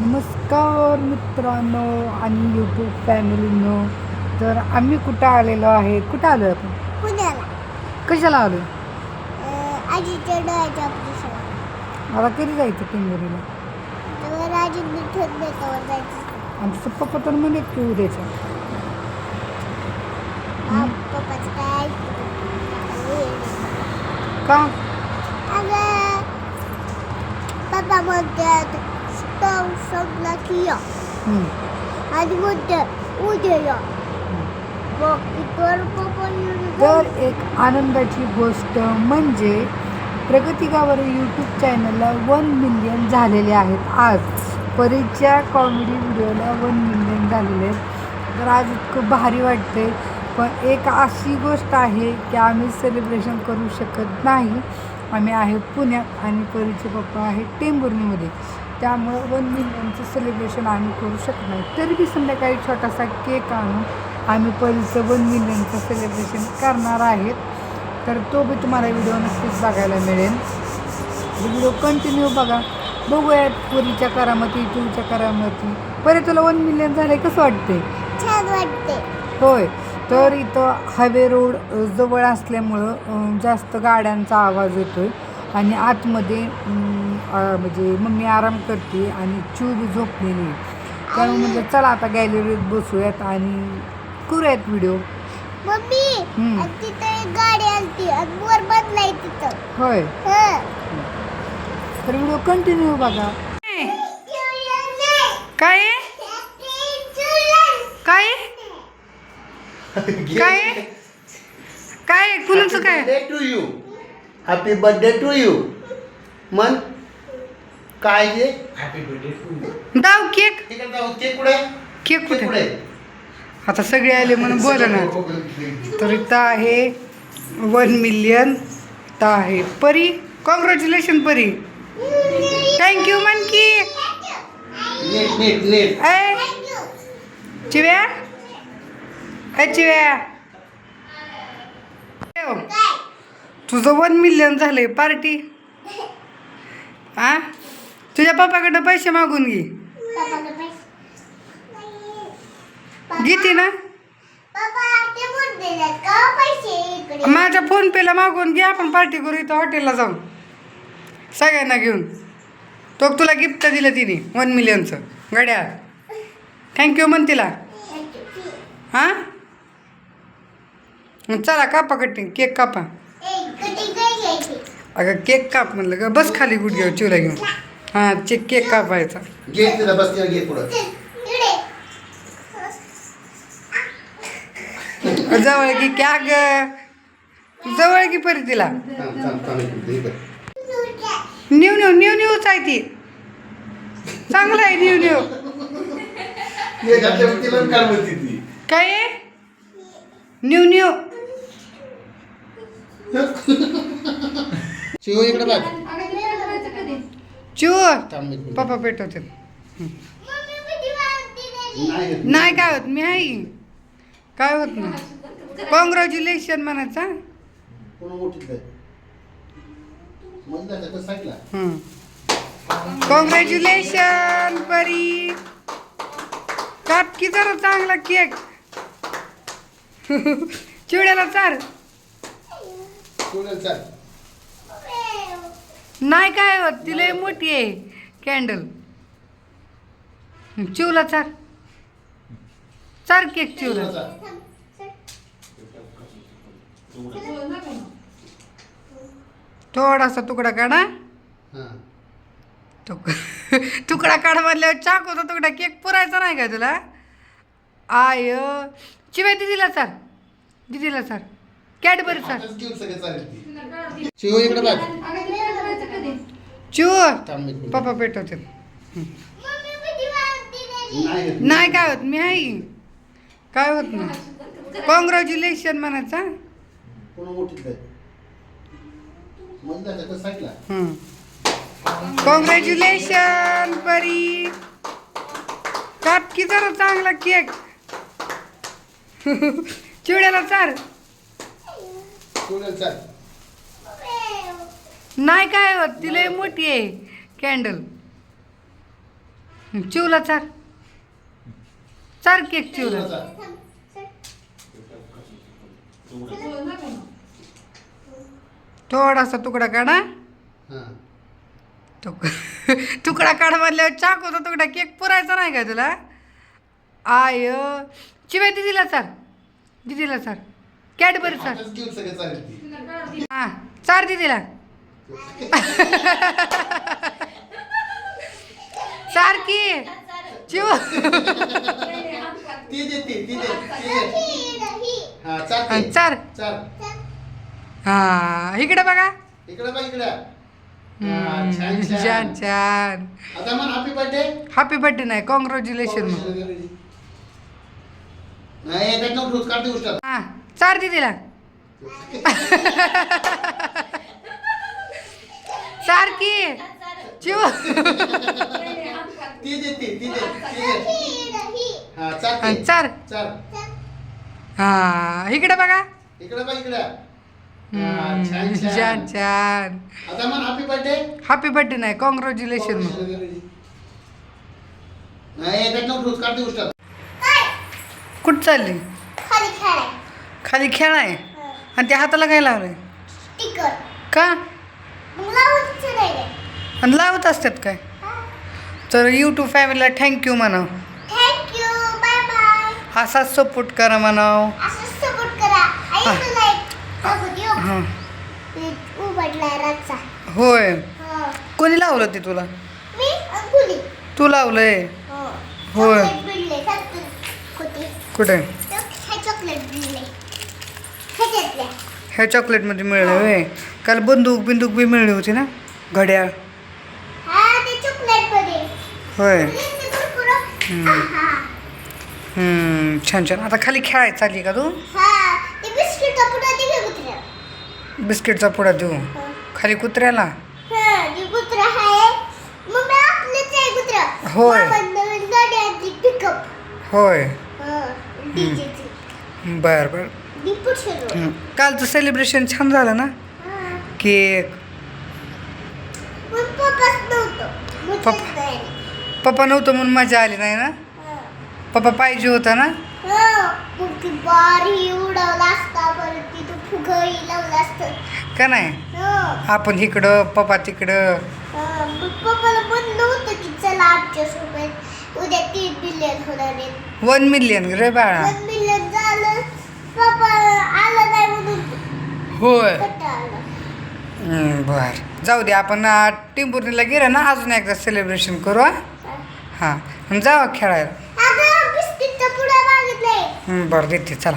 नमस्कार मित्रांनो आणि यूट्यूब फॅमिलीनो तर आम्ही कुठं आलेलो आहे? कुठं आलो आपण? पुण्याला. कशाला आलो आजीच्या डोळ्याच्या ऑपरेशन मला कधी जायचं बेतावर जायचं. आणि तुझं पप्पा तर म्हणे की उद्याच्या. आ, पप्पाचं काय ऐकतो का? अगं पप्पा म्हणतात स्टव संपला की या हम्म. आणि म्हणतात उद्या तर एक आनंदाची गोष्ट म्हणजे प्रगती गावर यूट्यूब चॅनलला वन मिलियन झालेले आहेत आज. परीच्या कॉमेडी व्हिडिओला वन मिलियन झालेले आहेत. तर आज इतकं भारी वाटते पण एक अशी गोष्ट आहे की आम्ही सेलिब्रेशन करू शकत नाही. आम्ही आहे पुण्यात आणि परीचे पप्पा आहे टेंभुर्णीमध्ये. त्यामुळं वन मिलियनचं सेलिब्रेशन आम्ही करू शकत नाही तरी बी संध्याकाळी छोटासा केक आणून आम्ही परीचं वन मिलियनचं सेलिब्रेशन करणार आहेत. तर तो बी तुम्हाला व्हिडिओ नक्कीच बघायला मिळेल. व्हिडिओ कंटिन्यू बघा. बघूयात पुरीच्या करामती टूच्या करामती. परे तुला वन मिलियन झालंय कसं वाटते छान वाटते होय. तर इथं हायवे रोड जवळ असल्यामुळं जास्त गाड्यांचा आवाज येतोय. आणि आतमध्ये म्हणजे मम्मी आराम करते आणि चू बी झोपलेली आहे. त्यामुळे म्हणजे चला आता गॅलरीत बसूयात आणि करूयात व्हिडिओ मम्मी हम्म. आणि तिथं एक गाडी आलती आणि वर बदलाय तिथं. होय. हं. तर व्हिडिओ कंटिन्यू बघा. काय? काय? काय? काय? कुणाचं काय? Birthday to you happy birthday to you मन काय जे हॅपी बर्थडे टू दाव केक. ठीक आहे जाऊ केक कुठे केक कुठे? कुठे आता सगळे आले म्हणून बोला ना तर इथं आहे वन मिलियन तर आहे परी. कॉंग्रॅच्युलेशन परी. थँक्यू मन की नीट नीट नीट ए चिव्या? ए चिव्या. ठेव. तुझं वन मिलियन झालंय पार्टी आ? तुझ्या पप्पाकडं पैसे मागून घे. घेते ना. माझ्या फोन पेला मागून घे आपण पार्टी करू इथं हॉटेलला जाऊन. सगळ्यांना घेऊन. तो तुला गिफ्ट दिलं तिने वन मिलियनचं गड्या. थँक्यू म्हण तिला. हां? चला कापा कटिंग केक कापा. अगं केक काप म्हणलं का बस खाली गुड घेऊ चिवला घेऊन. हां चेक केक कापायचा. घे तिला घे पुढं. जवळ की क्या ग जवळ की परी तिला. थांब थांब थांब एक मिनिट, हे बघ. न्यू न्यू न्यू न्यूच आहे ती. चांगलं आहे न्यू न्यू. हे घातल्यावर तिला काय म्हणते ती. काय? आहे न्यू न्यू. शिव इकडे बघ. चिव थांब एक मिनिट. पप्पा पेटवते नाही येत. नाही काय होत? मी आहे. काय होत नाही? कॉंग्रॅच्युलेशन म्हणायचा कोण मोठीच आहे? मग जायचं साईडला. कॉंग्रॅच्युलेशन परी. काप की जरा चांगला केक. चिवड्याला चार. कोणाला चाल नाही काय होत ती लय मोठी आहे. कॅन्डल चिवला चार. चार केक चिवला. थोडासा तुकडा काढा. तुक तुकडा काढ म्हणल्यावर चाकूचा तुकडा केक पुरायचा नाही का तुला? आय चिव्या दिदीला चार. दिदीला चार. कॅडबरी चार. थांब एक मिनिट. पप्पा पेटवते. नाही येत. नाही काय होत? मी आहे. काय होत नाही? कॉंग्रॅच्युलेशन म्हणायचा साईडला. कॉंग्रॅच्युलेशन परी. काप की जरा चांगला केक. चिवड्याला चार. कोणाला चाल नाही काय होत ती लय मोठी आहे कॅन्डल. चिवला चार. चार केक चिवला. थोडासा तुकडा काढा. तुक तुकडा काढ म्हणल्यावर चाकूचा तुकडा केक पुरायचा नाही का तुला? आय चिव्या दिदीला चार. दिदीला चार. कॅडबरी चार. हा चार दिदीला. चार की चिव. ती दे ती ती दे हा चाल ती. हा इकडे बघा. इकडे बघ इकडे. छान छान. आता हॅपी बर्थडे हॅपी बर्थडे नाही कॉंग्रॅच्युलेशन मग. नाही काढते उष्टात. हा चार दिदीला चार की चिव ती दे ती ती दे ती दे हा चाल. आणि ती. चार चाल. हा इकडे बघा. इकडे बघ इकडे. हा, हम्म, छान छान. आता हॅपी बर्थडे हॅपी बर्थडे नाही कॉंग्रॅच्युलेशन मग नाही काढते. कुठं चालली? खाली खेळाय. खाली खेळ आहे आणि त्या हाताला काय लावलंय? स्टिकर का? आणि लावत असतात काय? तर यूट्यूब फॅमिलीला थँक्यू म्हणाव. थँक्यू बाय बाय असाच सपोर्ट करा म्हणाव. हा. हां. होय. हा. कोणी लावलं ते तुला? तू लावलंय? हो. होय. कुठे? हे चॉकलेटमध्ये मिळलं होय. काल बंदूक बिंदूक बी मिळली होती ना? घड्याळ. हा होय. छान छान. आता खाली खेळायला चालली का तू? हा बिस्किटचा पुडा देऊ? खाली कुत्र्याला? हा होय. होय. बर बर. कालचं सेलिब्रेशन छान झालं ना? केक पप्पा. पप्पा नव्हतं म्हणून मजा आली नाही ना. पप्पा पाहिजे होता ना? का नाही? हा, आपण इकडं पप्पा तिकडं. वन मिलियन रे बाळा. होय. बर. जाऊ दे आपण आ, टिंबुर्णीला गेलं ना अजून एकदा सेलिब्रेशन करू हा. जाऊ खेळायला. बरं देते चला.